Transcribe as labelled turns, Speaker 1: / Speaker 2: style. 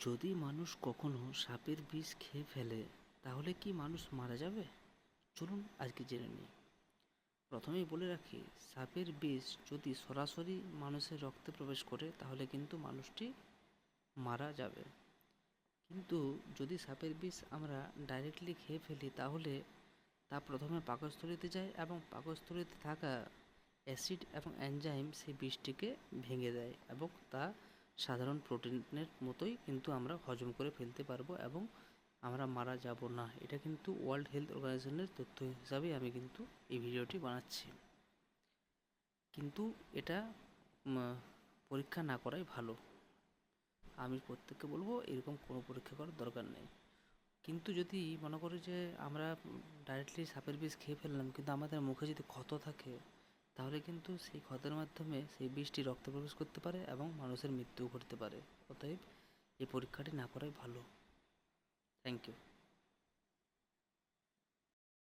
Speaker 1: যদি মানুষ কখনো সাপের বিষ খেয়ে ফেলে, তাহলে কি মানুষ মারা যাবে? চলুন আজকে জেনে নিই। প্রথমেই বলে রাখি, সাপের বিষ যদি সরাসরি মানুষের রক্তে প্রবেশ করে, তাহলে কিন্তু মানুষটি মারা যাবে। কিন্তু যদি সাপের বিষ আমরা ডাইরেক্টলি খেয়ে ফেলি, তাহলে তা প্রথমে পাকস্থলিতে যায় এবং পাকস্থলিতে থাকা অ্যাসিড এবং অ্যানজাইম সেই বিষটিকে ভেঙে দেয় এবং তা সাধারণ প্রোটিনের মতোই কিন্তু আমরা হজম করে ফেলতে পারব এবং আমরা মারা যাব না। এটা কিন্তু ওয়ার্ল্ড হেলথ অর্গানাইজেশনের তথ্য হিসাবেই আমি কিন্তু এই ভিডিওটি বানাচ্ছি। কিন্তু এটা পরীক্ষা না করাই ভালো। আমি প্রত্যেককে বলব এরকম কোনো পরীক্ষা করার দরকার নেই। কিন্তু যদি মনে করি যে আমরা ডাইরেক্টলি সাপের বিষ খেয়ে ফেললাম, কিন্তু আমাদের মুখে যদি ক্ষত থাকে তাহলে কিন্তু সেই ক্ষতের মাধ্যমে সেই বিষটি রক্ত প্রবেশ করতে পারে এবং মানুষের মৃত্যুও ঘটতে পারে। অতএব এই পরীক্ষাটি না করাই ভালো। Thank you